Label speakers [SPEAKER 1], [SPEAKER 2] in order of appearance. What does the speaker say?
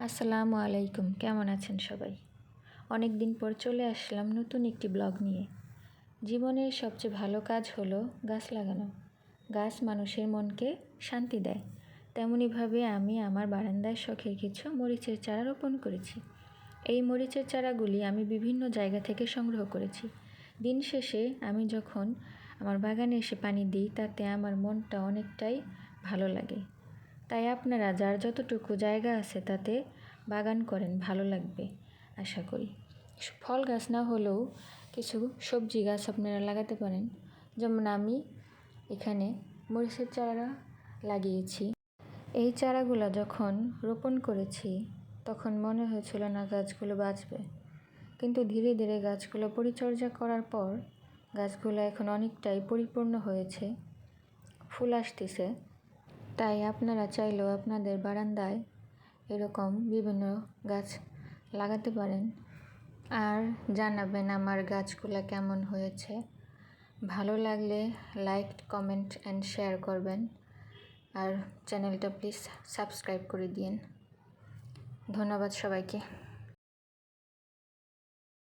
[SPEAKER 1] আসসালামু আলাইকুম, কেমন আছেন সবাই? অনেক দিন পর চলে আসলাম নতুন একটি ব্লগ নিয়ে। জীবনের সবচেয়ে ভালো কাজ হলো গাছ লাগানো। গাছ মানুষের মনকে শান্তি দেয়। তেমনইভাবে আমি আমার বারান্দায় শখের কিছু মরিচের চারা রোপণ করেছি। এই মরিচের চারাগুলি আমি বিভিন্ন জায়গা থেকে সংগ্রহ করেছি। দিন শেষে আমি যখন আমার বাগানে এসে পানি দিই, তাতে আমার মনটা অনেকটাই ভালো লাগে। তাই আপনারা যার যতটুকু জায়গা আছে তাতে বাগান করেন, ভালো লাগবে, আশা করি। ফল গাছ না হলেও কিছু সবজি গাছ আপনারা লাগাতে পারেন। যেমন আমি এখানে মরিচের চারা লাগিয়েছি। এই চারাগুলো যখন রোপণ করেছি, তখন মনে হয়েছিল না গাছগুলো বাঁচবে। কিন্তু ধীরে ধীরে গাছগুলো পরিচর্যা করার পর গাছগুলো এখন অনেকটাই পরিপূর্ণ হয়েছে। ফুল আসতেছে। তাই আপনারা চাইলেও আপনাদের বারান্দায় এরকম বিভিন্ন গাছ লাগাতে পারেন। আর জানাবেন আমার গাছগুলো কেমন হয়েছে। ভালো লাগলে লাইক, কমেন্ট অ্যান্ড শেয়ার করবেন। আর চ্যানেলটা প্লিজ সাবস্ক্রাইব করে দিন ধন্যবাদ সবাইকে।